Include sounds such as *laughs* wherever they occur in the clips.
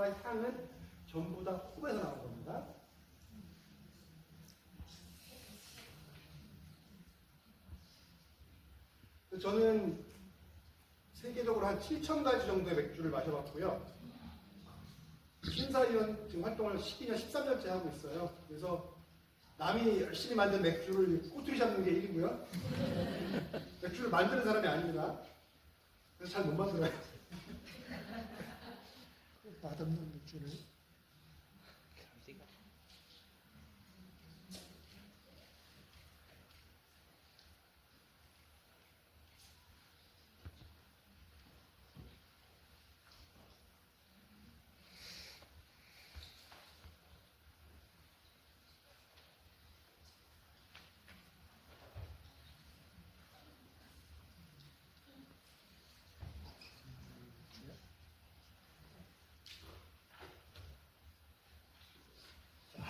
색깔과 향은 전부 다 홈에서 나온 겁니다. 저는 세계적으로 한 7천 가지 정도의 맥주를 마셔봤고요. 심사위원 지금 활동을 12년, 13년째 하고 있어요. 그래서 남이 열심히 만든 맥주를 꼬투리 잡는 게 일이고요. *laughs* 맥주를 만드는 사람이 아닙니다. 그래서 잘 못 만들어요. പതം നിർമ്മിച്ചൊരു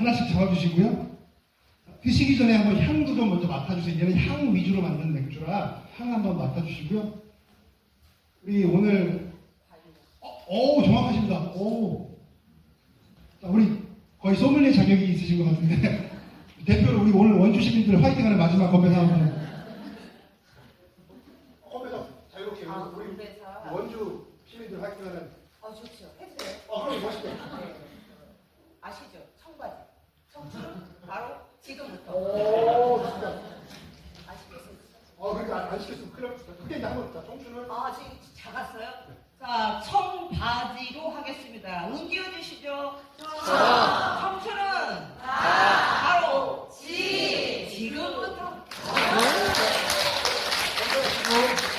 하나씩 잡아주시고요. 드시기 전에 한번 향도 좀 먼저 맡아주세요. 얘는 향 위주로 만든 맥주라 향 한번 맡아주시고요. 우리 오늘 어, 오 정확하십니다. 오, 자, 우리 거의 소믈리에 자격이 있으신 것 같은데 *laughs* 대표로 우리 오늘 원주 시민들 화이팅하는 마지막 건배사 자유롭게 아, 우리 건배사. 원주 시민들 활동하는 어, 좋죠. 해주세요. 어, 그럼 멋있게. 네. 아시죠? 청바지. 바로 지금부터. 오, 진짜. 아시겠습니까? 어, 그러니까 아시겠으면 큰일 났다. 크게 이제 한번 자, 청춘은. 아, 지금 작았어요? 자, 청바지로 하겠습니다. 운 띄워주시죠. 청춘은 바로 지. 지금부터. 청춘.